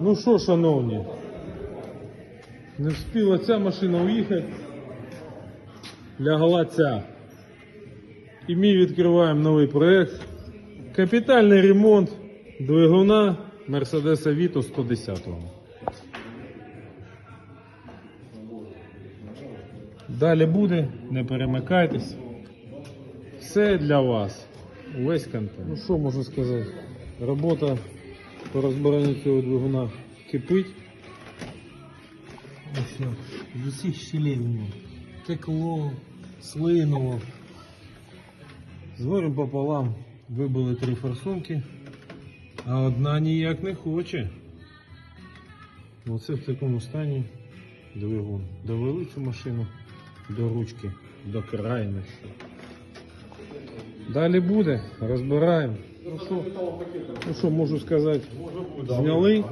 Ну що, шановні, не встигла ця машина уїхати. Лягла ця. І ми відкриваємо новий проєкт. Капітальний ремонт двигуна Mercedes Vito 110 го Далі буде, не перемикайтесь. Все для вас. Весь контент. Ну що можу сказати? Робота по розбиранню цього двигуна кипить. Ось з усіх щелей в ньому. Текло, слинуло. З горем пополам вибили три форсунки, а одна ніяк не хоче. Оце в такому стані двигун. Довели цю машину до ручки, до крайності. Далі буде, розбираємо. Ну що, ну що можу сказати, зняли.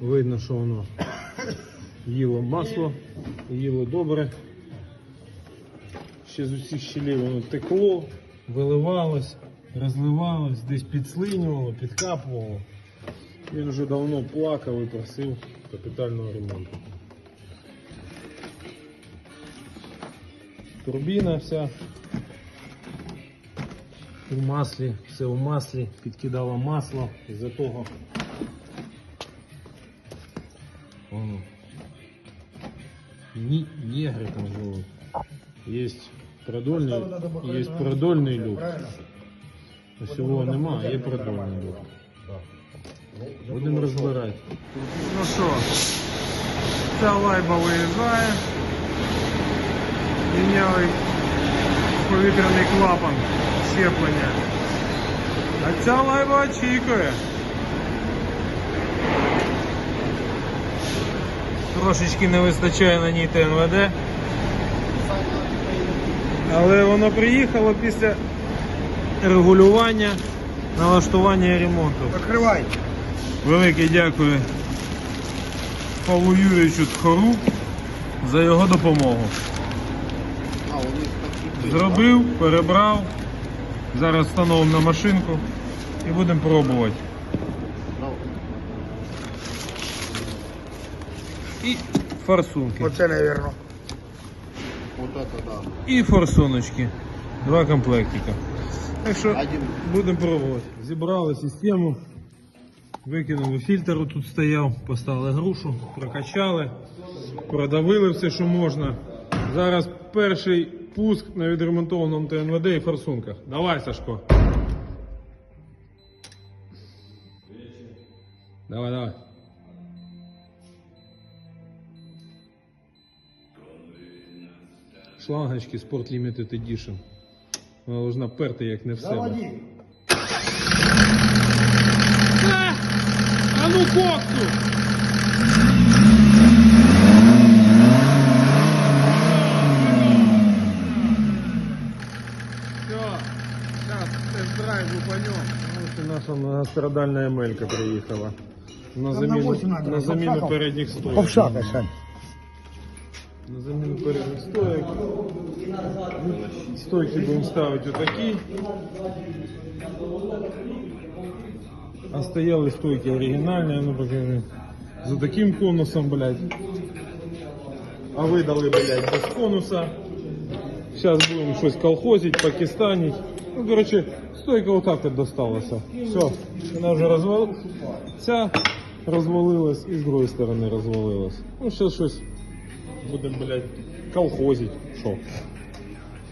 Видно, що воно їло масло, їло добре. Ще з усіх щелей воно текло, виливалось, розливалось, десь підслинювало, підкапувало. Він вже давно плакав і просив капітального ремонту. Турбіна вся у маслі, все у маслі, підкидало масло із-за того. Воно. Ні, негри там живуть. Є продольний, є продольний люк. Ось його нема, а є продольний люк. Будемо розбирати. Ну що, ця лайба виїжджає. Міняли повітряний клапан щеплення. А ця лайба очікує. Трошечки не вистачає на ній ТНВД. Але воно приїхало після регулювання, налаштування і ремонту. Закривай. Велике дякую Павлу Юрійовичу Тхору за його допомогу. А, у них такі. Зробив, перебрав. Зараз встановимо на машинку і будемо пробувати. І форсунки. Оце, навірно. Вот это да. І форсуночки. Два комплектика. Так що будемо пробувати. Зібрали систему, викинули фільтр, тут стояв, поставили грушу, прокачали, продавили все, що можна. Зараз перший пуск на відремонтованому ТНВД і форсунках. Давай, Сашко. Давай, давай. Шлангочки Sport Limited Edition. Вона должна перти як не в себе. Заводи. А, а ну коксу! Многострадальная Эмелька приехала. На на замену, восемь надо, на на замену передних стоек. Ковшака, Сань. На замену передних стоек. Стойки будем ставить вот такие. А стояли стойки оригинальные, ну покажи. За таким конусом, блядь. А видали, блядь, без конуса. Сейчас будем щось колхозить, пакистанить. Ну, короче, стойка вот так досталася. Все, вона вже розвалилась. Ця розвалилась і з другої сторони розвалилась. Ну, зараз щось будемо, блядь, колхозить. Що?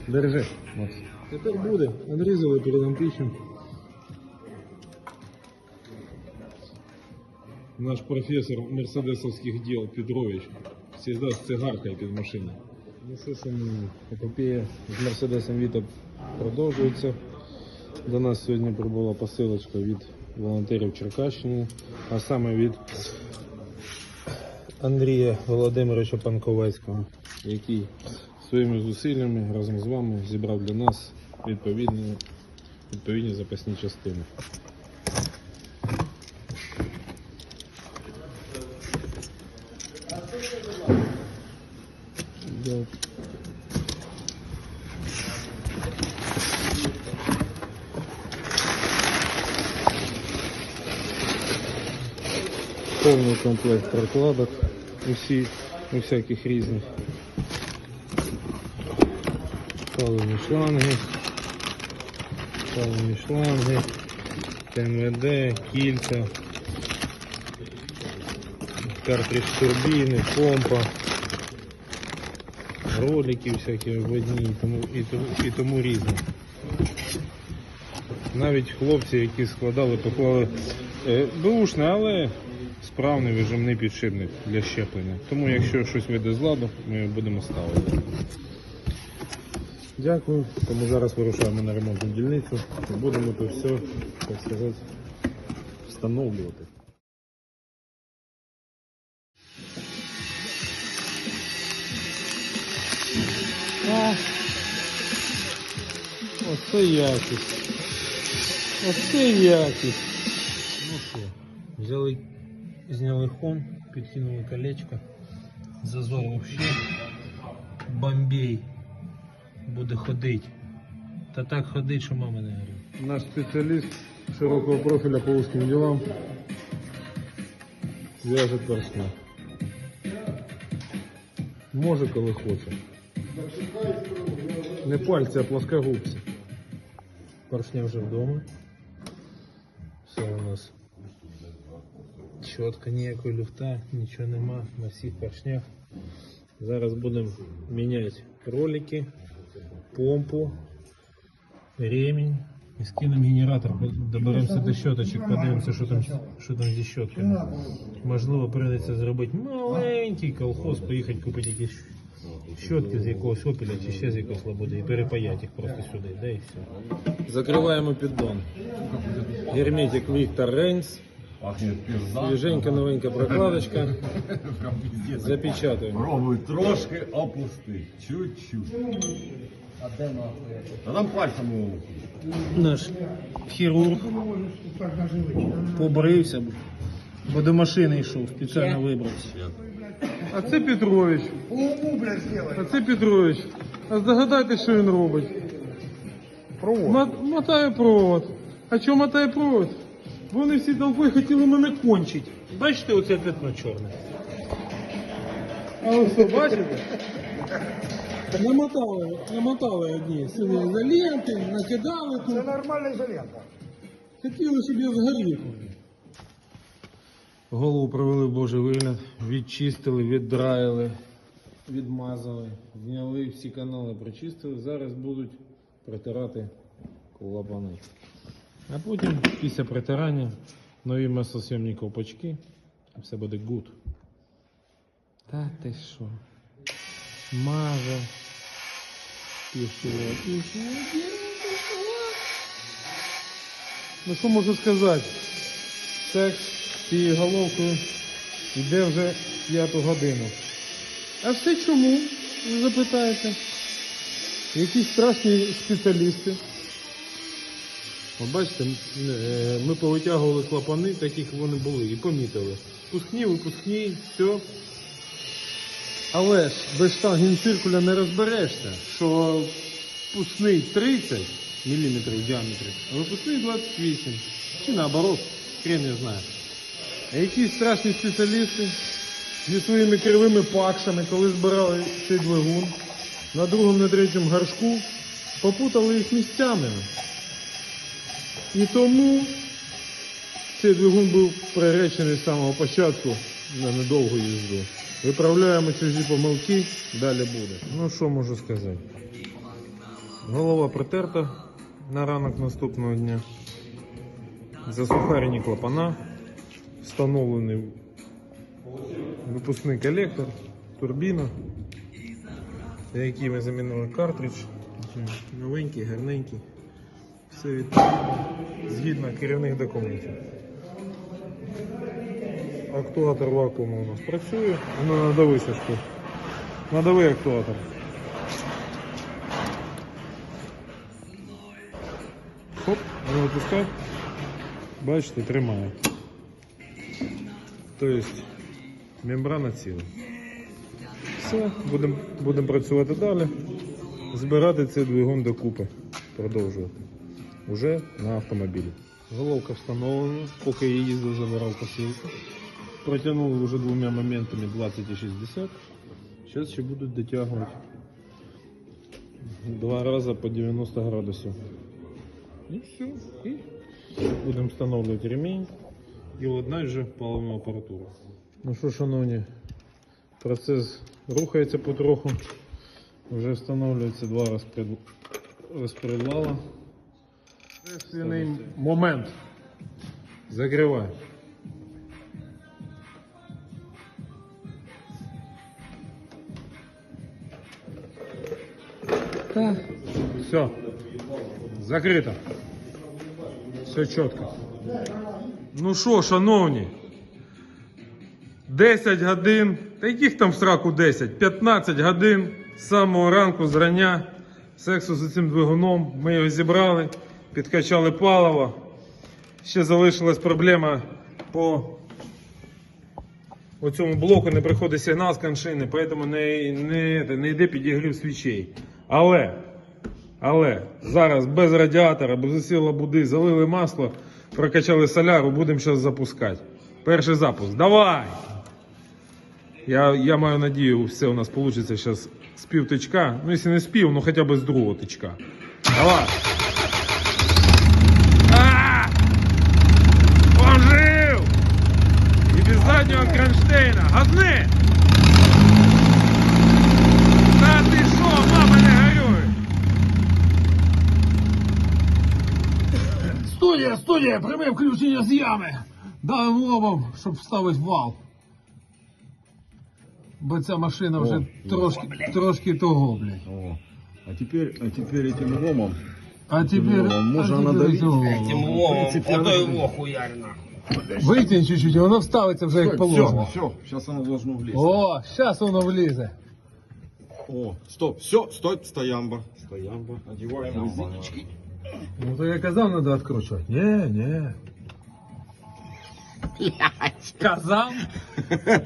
Держи, Макс. Тепер буде. Надрізали перед античем. Наш професор мерседесовських діл Петрович всегда з цигаркою під машиною. Ну що ж, епопея з Мерседесом Віта продовжується. До нас сьогодні прибула посилочка від волонтерів Черкащини, а саме від Андрія Володимировича Панковецького, який своїми зусиллями разом з вами зібрав для нас відповідні, відповідні запасні частини. Да. Повний комплект прокладок. Усі, усяких різних. Паливні шланги. Паливні шланги. ТМД, кільця. Картридж турбіни, помпа. Ролики всякі водні і тому, і тому, і тому різне. Навіть хлопці, які складали, поклали е, беушне, але справний вижимний підшипник для щеплення. Тому якщо щось вийде з ладу, ми його будемо ставити. Дякую. Тому зараз вирушаємо на ремонтну дільницю і будемо тут все, так сказати, встановлювати. Оце якість. Оце якість. Ну що, взяли, зняли хон, підкинули колечко. Зазор вообще бомбей буде ходить. Та так ходить, що мама не горить. Наш спеціаліст широкого профіля по узким ділам в'яже поршня. Може, коли хоче. Не пальці, а плоскогубці. Поршня вже вдома. Все у нас чітко, ніякої люфта, нічого нема на всіх поршнях. Зараз будемо міняти ролики, помпу, ремінь і скинемо генератор, доберемося до щоточок, подивимося, що там, що там зі щотками. Можливо, прийдеться зробити маленький колхоз, поїхати купити якісь щотки з якогось опіля чи ще з якогось лабуди і перепаяти їх просто сюди, да і все. Закриваємо піддон. Герметик Віктор Рейнс. Пахнет пізда. Свіженька новенька прокладочка. Прям пиздец. Запечатуємо. Пробуй трошки опусти. Чуть-чуть. Та там пальцем його. Наш хірург побрився, бо до машини йшов, спеціально вибрався. А це Петрович. А це Петрович. А здогадайтесь, що він робить? Провод. Мотає провод. А чого мотає провод? Вони всі толпою хотіли мене кончити. Бачите, оце пятно чорне. А ви що, бачите? Намотали, намотали одні сюди ізоленти, накидали тут. Це нормальна ізолента. Хотіли, щоб я згорів. Голову провели в божий вигляд, відчистили, віддраїли, відмазали, зняли всі канали, прочистили. Зараз будуть протирати клапани. А потім, після притирання, нові маслосйомні ковпачки, і все буде гуд. Та ти що? Маже. Пішла, пішла, Ну що можу сказати? Секс цією головкою йде вже п'яту годину. А все чому? Ви запитаєте? Якісь страшні спеціалісти. От бачите, е, ми повитягували клапани, так як вони були, і помітили. Пускні, випускні, все. Але ж без штангенциркуля не розберешся, що пускний 30 мм в діаметрі, а випускний 28. Чи наоборот, хрен не знає. А якісь страшні спеціалісти зі своїми кривими пакшами, коли збирали цей двигун, на другому, на третьому горшку, попутали їх місцями. І тому цей двигун був приречений з самого початку на недовгу їзду. Виправляємо чужі помилки, далі буде. Ну що можу сказати? Голова притерта на ранок наступного дня. Засухарені клапана, встановлений випускний колектор, турбіна, на який ми замінили картридж. Новенький, гарненький. Все відповідно згідно керівних документів. Актуатор вакууму у нас працює. Ну, надави Сашко. Надави актуатор. Хоп, не випускай. Бачите, тримає. Тобто мембрана ціла. Все, будемо будем працювати далі. Збирати цей двигун докупи. Продовжувати. Уже на автомобілі. Головка встановлена, поки я їздив, забирав посилку. Протягнули вже двома моментами 20 і 60. Зараз ще будуть дотягувати. Два рази по 90 градусів. І все. І будемо встановлювати ремінь і ладнати вже паливну апаратуру. Ну що, шановні, процес рухається потроху. Вже встановлюється два розпред... Естественний момент. Закривай. Все. Закрито. Все чітко. Ну що, шановні, 10 годин, та яких там в сраку 10? 15 годин з самого ранку зрання сексу з цим двигуном. Ми його зібрали, підкачали паливо. Ще залишилась проблема по цьому блоку не приходить сигнал з коншини, тому не, не, не йде підігрів свічей. Але, але зараз без радіатора, без усіла лабуди, залили масло, прокачали соляру, будемо зараз запускати. Перший запуск. Давай! Я, я маю надію, все у нас вийде зараз з пів тичка. Ну, якщо не з пів, ну хоча б з другого тичка. Давай! Кронштейна. Газни! Та ти що, мама не горюй! Студія, студія, пряме включення з ями. Давим лобом, щоб вставити вал. Бо ця машина вже О, трошки, трошки того, блядь. О, а теперь, а теперь этим ломом. А тепер, лобом можна а тепер надавити. цього. Витягни чуть-чуть, і воно вставиться вже як положено. Все, все, сейчас оно должно влезть. О, зараз воно влізе. О, стоп, все, стой, стоямба. Стоямба. Одеваем резиночки. Ну то я казав, треба відкручувати. Ні, ні. Казав?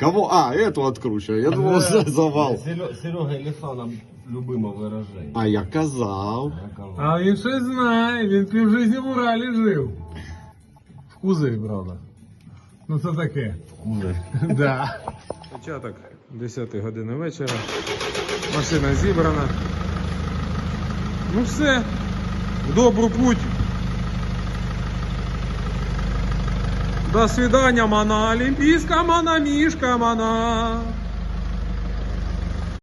Кого? А, эту откручиваю. Я думал, за- завал. Серега Лисана любимое выражение. А я казав. А він щось знає, він півжизні в Уралі жив. Кузові, правда. Ну це таке. Да. Початок 10 години вечора. Машина зібрана. Ну все. В добру путь. До свидания, мана. Олимпийская мана, мишка, мана.